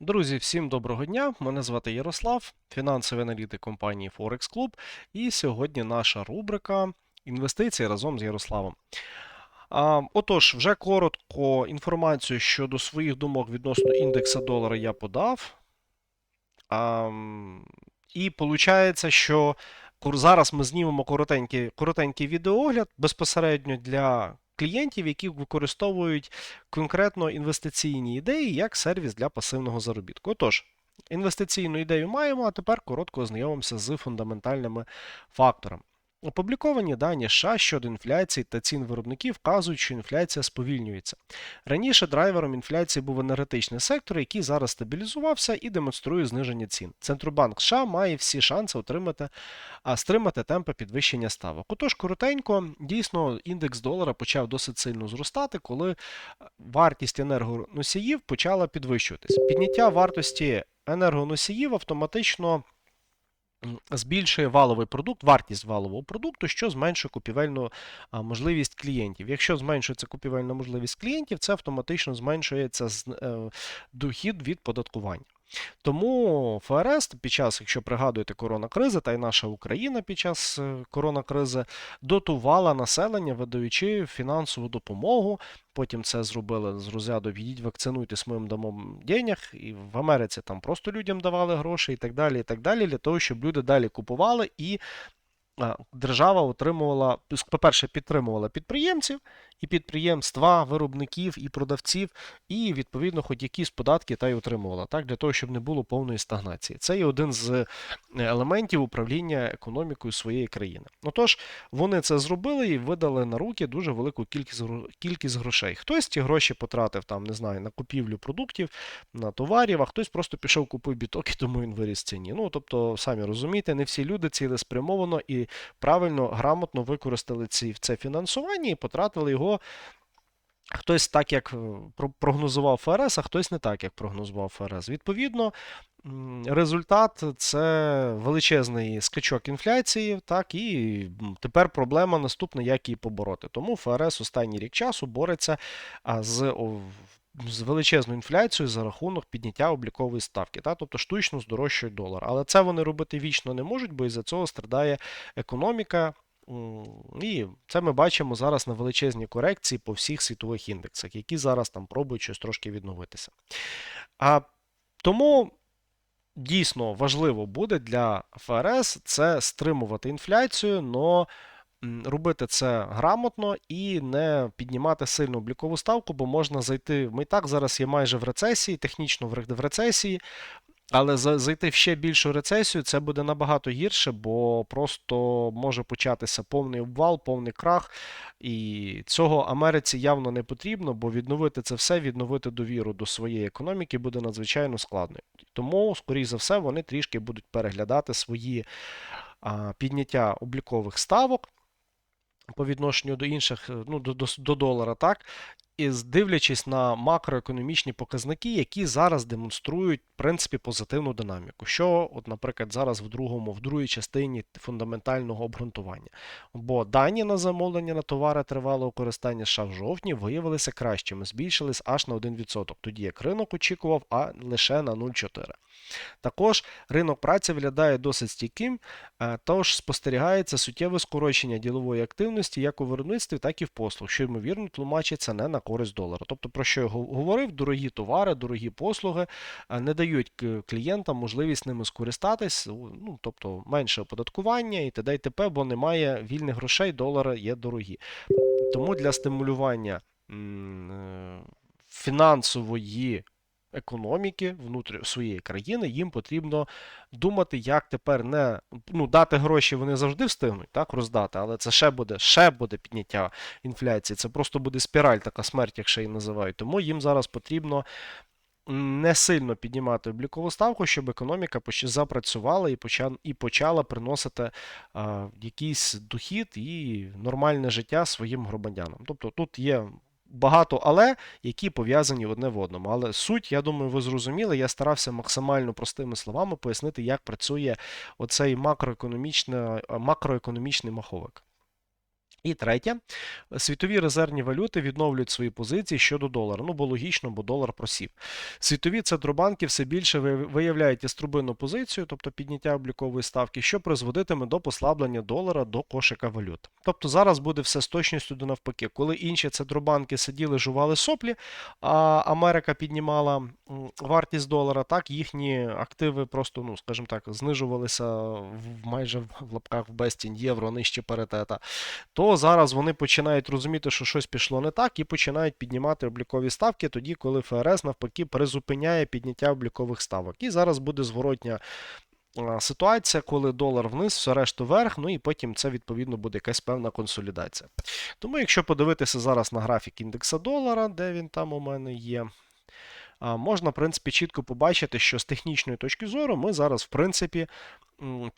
Друзі, всім доброго дня! Мене звати Ярослав, фінансовий аналітик компанії Forex Club. І сьогодні наша рубрика Інвестиції разом з Ярославом. А, Отож, вже коротко інформацію щодо своїх думок відносно індекса долара я подав. А, І виходить, що зараз ми знімемо коротенький, коротенький відеоогляд безпосередньо для клієнтів, які використовують конкретно інвестиційні ідеї як сервіс для пасивного заробітку. Отож, інвестиційну ідею маємо, а тепер коротко ознайомимося з фундаментальними факторами. Опубліковані дані США щодо інфляції та цін виробників вказують, що інфляція сповільнюється. Раніше драйвером інфляції був енергетичний сектор, який зараз стабілізувався і демонструє зниження цін. Центробанк США має всі шанси отримати, а стримати темпи підвищення ставок. Отож, коротенько, дійсно, індекс долара почав досить сильно зростати, коли вартість енергоносіїв почала підвищуватись. Підняття вартості енергоносіїв автоматично збільшує валовий продукт, вартість валового продукту, що зменшує купівельну можливість клієнтів. Якщо зменшується купівельна можливість клієнтів, це автоматично зменшується е, дохід від податкування. Тому ФРС під час, якщо пригадуєте коронакризи, та й наша Україна під час е, коронакризи дотувала населення, видаючи фінансову допомогу. Потім це зробили з розряду «Відіть, вакцинуйтесь, ми вам дамо денег. І в Америці там просто людям давали гроші і так далі, і так далі, для того, щоб люди далі купували і держава отримувала, по-перше, підтримувала підприємців і підприємства, виробників і продавців, і відповідно хоч якісь податки та й отримувала, так, для того, щоб не було повної стагнації. Це є один з е, елементів управління економікою своєї країни. Отож, вони це зробили і видали на руки дуже велику кількість кількість грошей. Хтось ці гроші потратив там, не знаю, на купівлю продуктів, на товарів, а хтось просто пішов купив біток і тому він виріс ціні. Ну тобто, самі розумієте, не всі люди цілеспрямовано і правильно, грамотно використали ці, це фінансування і потратили його. Хтось так, як е, прогнозував ФРС, а хтось не так, як прогнозував ФРС. Відповідно, результат це величезний скачок інфляції, так, і тепер проблема наступна, як її побороти. Тому ФРС останній рік часу бореться з, з величезною інфляцією за рахунок підняття облікової ставки, та, тобто штучно здорожчують долар. Але це вони робити вічно не можуть, бо із-за цього страдає економіка. І це ми бачимо зараз на величезній корекції по всіх світових індексах, які зараз там пробують щось трошки відновитися. А тому дійсно важливо буде для ФРС це стримувати інфляцію, м, робити це грамотно і не піднімати сильну облікову ставку, бо можна зайти. Ми і так зараз є майже в рецесії, технічно в рецесії. Але зайти в ще більшу рецесію це буде набагато гірше, бо просто може початися повний обвал, повний крах. І цього Америці явно не потрібно, бо відновити це все, відновити довіру до своєї економіки буде надзвичайно складно. Тому, скоріш за все, вони трішки будуть переглядати свої а, підняття облікових ставок по відношенню до інших, ну, до, до, до долара, так? І дивлячись на макроекономічні показники, які зараз демонструють, в принципі, позитивну динаміку. Що, от, наприклад, зараз в другому, в другій частині фундаментального обґрунтування. Бо дані на замовлення на товари тривалого користання США в жовтні виявилися кращими, збільшились аж на 1%, тоді як ринок очікував, а лише на 0,4%. Також ринок праці виглядає досить стійким, е, тож спостерігається суттєве скорочення ділової активності як у виробництві, так і в послуг, що ймовірно тлумачиться не на користь долара. Тобто, про що я говорив, дорогі товари, дорогі послуги е, не дають клієнтам можливість ними скористатись, ну, тобто менше оподаткування і т.д. і т.п., бо немає вільних грошей, долари є дорогі. Тому для стимулювання е, фінансової економіки внутрі своєї країни, їм потрібно думати, як тепер не ну, дати гроші вони завжди встигнуть, так, роздати, але це ще буде, ще буде підняття інфляції. Це просто буде спіраль, така смерть, як ще її називають. Тому їм зараз потрібно не сильно піднімати облікову ставку, щоб економіка запрацювала і почала, і почала приносити а, якийсь дохід і нормальне життя своїм громадянам. Тобто тут є багато але, які пов'язані одне в одному. Але суть, я думаю, ви зрозуміли. Я старався максимально простими словами пояснити, як працює оцей макроекономічний, макроекономічний маховик. І третє, світові резервні валюти відновлюють свої позиції щодо долара. Ну, бо логічно, бо долар просів. Світові центробанки все більше вияв- виявляють іструбинну позицію, тобто підняття облікової ставки, що призводитиме до послаблення долара до кошика валют. Тобто зараз буде все з точністю до навпаки. Коли інші центробанки сиділи, жували соплі, а Америка піднімала вартість долара, так їхні активи просто, ну скажімо так, знижувалися в майже в лапках в безцінь євро нижче паритета то зараз вони починають розуміти, що щось пішло не так, і починають піднімати облікові ставки тоді, коли ФРС навпаки призупиняє підняття облікових ставок. І зараз буде зворотня ситуація, коли долар вниз, все решту вверх, ну і потім це відповідно буде якась певна консолідація. Тому, якщо подивитися зараз на графік індекса долара, де він там у мене є. Можна, в принципі, чітко побачити, що з технічної точки зору ми зараз, в принципі,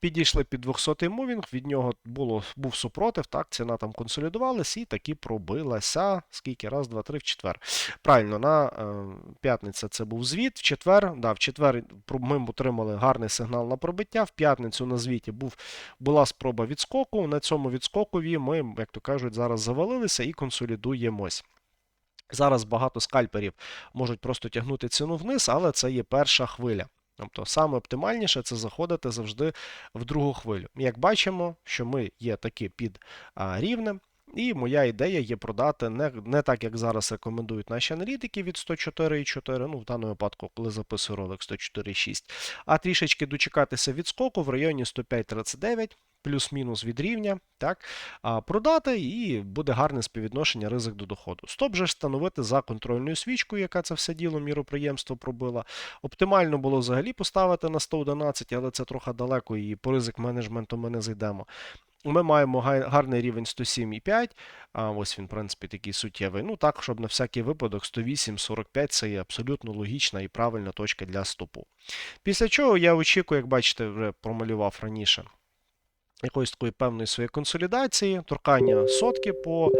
підійшли під 200-й мувінг, від нього було, був супротив, так, ціна там консолідувалась і таки пробилася. Скільки? Раз, два, три, в четвер. Правильно, на е, п'ятниця це був звіт. В четвер, да, в четвер ми отримали гарний сигнал на пробиття. В п'ятницю на звіті був, була спроба відскоку. На цьому відскокові ми, як то кажуть, зараз завалилися і консолідуємось. Зараз багато скальперів можуть просто тягнути ціну вниз, але це є перша хвиля. Тобто саме оптимальніше це заходити завжди в другу хвилю. Як бачимо, що ми є таки під рівнем, і моя ідея є продати не, не так, як зараз рекомендують наші аналітики від 104,4, ну в даному випадку, коли записую ролик 104,6, а трішечки дочекатися відскоку в районі 105,39. Плюс-мінус від рівня, так, а, продати, і буде гарне співвідношення ризик до доходу. Стоп же встановити за контрольною свічкою, яка це все діло міроприємство пробила. Оптимально було взагалі поставити на 111, але це трохи далеко, і по ризик менеджменту ми не зайдемо. Ми маємо гарний рівень 107,5, а ось він, в принципі, такий суттєвий. Ну так, щоб на всякий випадок 108,45 це є абсолютно логічна і правильна точка для стопу. Після чого я очікую, як бачите, вже промалював раніше, якоїсь такої певної своєї консолідації, торкання сотки по.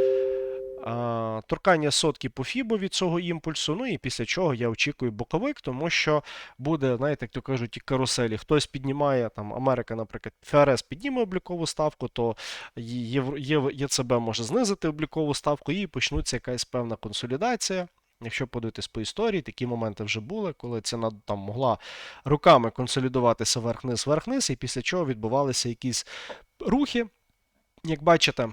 Торкання сотки по фібу від цього імпульсу, ну і після чого я очікую боковик, тому що буде, знаєте, як то кажуть, і каруселі. Хтось піднімає, там Америка, наприклад, ФРС підніме облікову ставку, то ЄЦБ може знизити облікову ставку і почнуться якась певна консолідація. Якщо подивитись по історії, такі моменти вже були, коли ціна там могла руками консолідуватися вверх-вниз, вверх-вниз, і після чого відбувалися якісь рухи. Як бачите,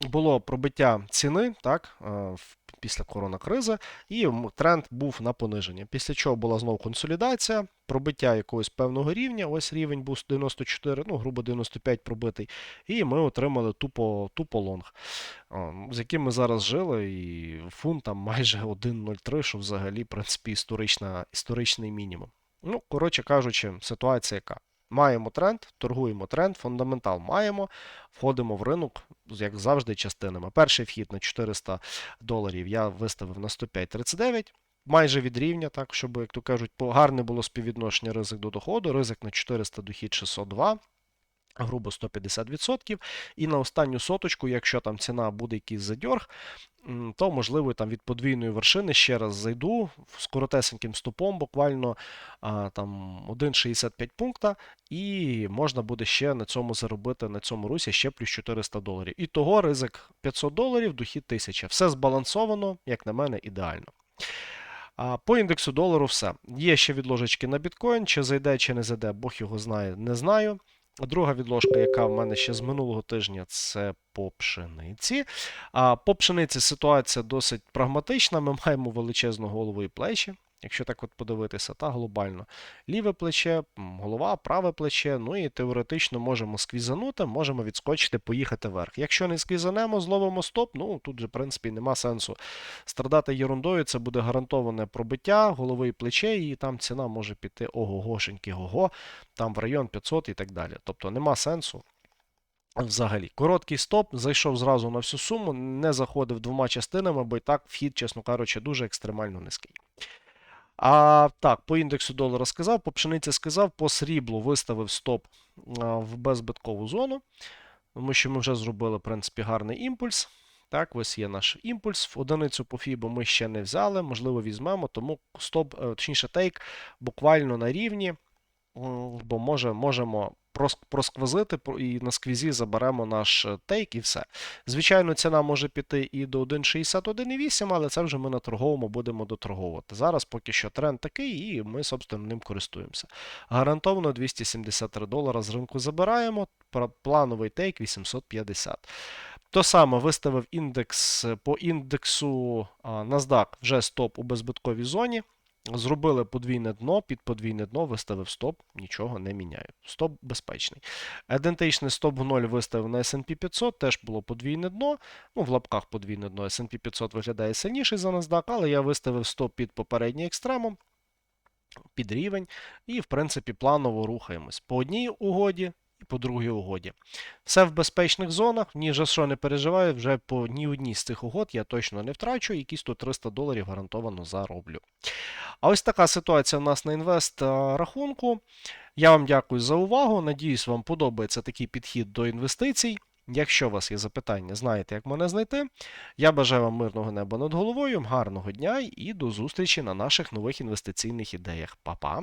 було пробиття ціни так, е, після коронакризи, і тренд був на пониження. Після чого була знову консолідація, пробиття якогось певного рівня. Ось рівень був 94, ну, грубо 95 пробитий. І ми отримали тупо, тупо лонг, з яким ми зараз жили, і фунт там майже 1.03, що взагалі, в принципі, історична, історичний мінімум. Ну, коротше кажучи, ситуація яка? Маємо тренд, торгуємо тренд, фундаментал маємо, входимо в ринок, як завжди, частинами. Перший вхід на 400 доларів я виставив на 105.39, майже від рівня, так, щоб, як то кажуть, гарне було співвідношення ризик до доходу, ризик на 400 дохід 602. Грубо 150%. І на останню соточку, якщо там ціна буде якийсь задьорг, то можливо там від подвійної вершини ще раз зайду з коротесеньким стопом, буквально там 1,65 пункта, і можна буде ще на цьому заробити на цьому русі ще плюс 400 доларів. І того ризик 500 доларів, дохід 1000. Все збалансовано, як на мене, ідеально. По індексу долару все. Є ще відложечки на біткоін, чи зайде, чи не зайде, Бог його знає, не знаю. Друга відложка, яка в мене ще з минулого тижня, це по пшениці. А по пшениці ситуація досить прагматична. Ми маємо величезну голову і плечі, якщо так от подивитися, та глобально. Ліве плече, голова, праве плече. Ну і теоретично можемо сквізанути, можемо відскочити, поїхати вверх. Якщо не сквізанемо, зловимо стоп, ну тут же, в принципі, нема сенсу страдати ерундою. Це буде гарантоване пробиття голови і плече, і там ціна може піти ого-гошеньки, го там в район 500 і так далі. Тобто нема сенсу. Взагалі, короткий стоп, зайшов зразу на всю суму, не заходив двома частинами, бо і так вхід, чесно кажучи, дуже екстремально низький. А так, по індексу долара сказав, по пшениці сказав, по сріблу виставив стоп в беззбиткову зону, тому що ми вже зробили, в принципі, гарний імпульс. Так, ось є наш імпульс. В одиницю по фібу ми ще не взяли, можливо, візьмемо, тому стоп, е, точніше, тейк буквально на рівні бо може, можемо просквозити і на сквізі заберемо наш е, тейк і все. Звичайно, ціна може піти і до 1,61,8, але це вже ми на торговому будемо доторговувати. Зараз поки що тренд такий, і ми, собственно, ним користуємося. Гарантовано 273 долара з ринку забираємо. Плановий тейк 850. То саме виставив індекс е, по індексу NASDAQ вже стоп у беззбитковій зоні. Зробили подвійне дно, під подвійне дно виставив стоп, нічого не міняю. Стоп безпечний. Ідентичний стоп в 0 виставив на S&P 500, теж було подвійне дно. Ну, в лапках подвійне дно. S&P 500 виглядає сильніший за NASDAQ, але я виставив стоп під попередній екстремум, під рівень, і, в принципі, планово рухаємось по одній угоді по другій угоді. Все в безпечних зонах, ні за що не переживаю, вже по ні одній з цих угод я точно не втрачу, якісь тут 300 доларів гарантовано зароблю. А ось така ситуація у нас на інвест рахунку. Я вам дякую за увагу. Надіюсь, вам подобається такий підхід до інвестицій. Якщо у вас є запитання, знаєте, як мене знайти. Я бажаю вам мирного неба над головою, гарного дня і до зустрічі на наших нових інвестиційних ідеях. Па-па!